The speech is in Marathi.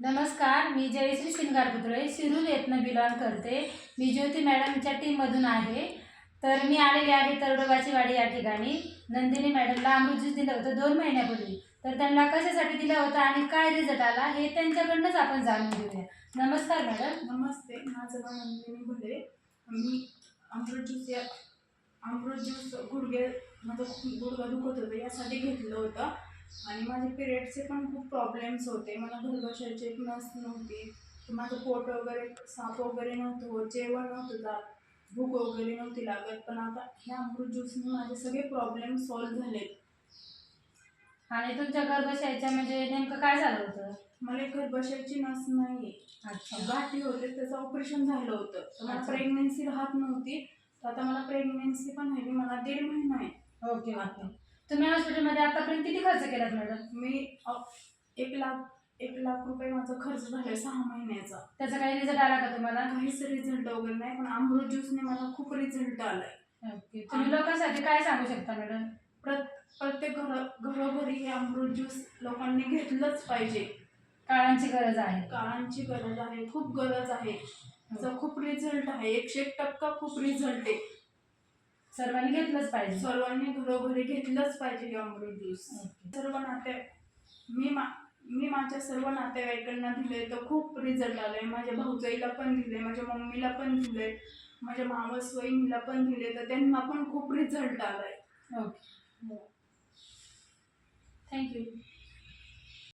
नमस्कार मी जयश्री शिंगार पुतळे शिरूर येथनं बिलॉंग करते. मी ज्योती मॅडमच्या टीममधून आहे. तर मी आलेली आहे तरडोबाची वाडी या ठिकाणी. नंदिनी मॅडमला अमृत ज्यूस दिलं होतं दोन महिन्यापूर्वी. तर त्यांना कशासाठी दिलं होतं आणि काय रिझल्ट आला हे त्यांच्याकडनंच आपण जाणून घेऊया. नमस्कार मॅडम. नमस्ते माझं नाव नंदिनी भुले मी अमृत ज्यूस या अमृत ज्यूस गुडघे माझं गुडघा दुखत होतं यासाठी घेतलं होतं. आणि माझे पिरियडचे पण खूप प्रॉब्लेम्स होते. मला गर्भाशयाची एक नस नव्हती. माझं पोट वगैरे साफ वगैरे नव्हतं होत जेवण नव्हतं जात. भूक वगैरे नव्हती लागत. पण आता ह्या अमृत ज्यूसने माझे सगळे प्रॉब्लेम सॉल्व्ह झालेत. आणि तुमच्या गर्भाशयाच्या म्हणजे नेमकं काय झालं होतं? मला एक गर्भाशयाची नस नाही अच्छा. गाठी होते त्याचं ऑपरेशन झालं होतं. तर मला अच्छा. प्रेग्नेन्सी राहत नव्हती. तर आता मला प्रेग्नेन्सी पण आहे. मला दीड महिना आहे. ओके. ओके तुम्ही हॉस्पिटलमध्ये आतापर्यंत किती खर्च केलात मॅडम मी अ, एक लाख एक लाख रुपये माझा खर्च झालाय सहा महिन्याचा. त्याचा काही रिझल्ट आला का तुम्हाला? काहीच रिझल्ट वगैरे नाही पण अमृत ज्यूसने मला खूप रिझल्ट आलाय. तुम्ही लोकांसाठी काय सांगू शकता मॅडम प्रत प्रत्येक घर घरोघरी हे अमृत ज्यूस लोकांनी घेतलंच पाहिजे. काळांची गरज आहे. काळांची गरज आहे खूप गरज आहे. त्याचा खूप रिझल्ट आहे एकशे एक टक्का खूप रिझल्ट आहे. सर्वांनी घेतलंच पाहिजे. सर्वांनी घरोघरी घेतलंच पाहिजे हे अमृत ज्यूस. सर्व नाते मी मा मी माझ्या सर्व नातेवाईकांना दिले तर खूप रिझल्ट आले माझ्या भाऊजाईला पण दिले माझ्या मम्मीला पण दिले माझ्या मावस वहिनीला पण दिले तर त्यांना पण खूप रिझल्ट आलाय. ओके. थँक्यू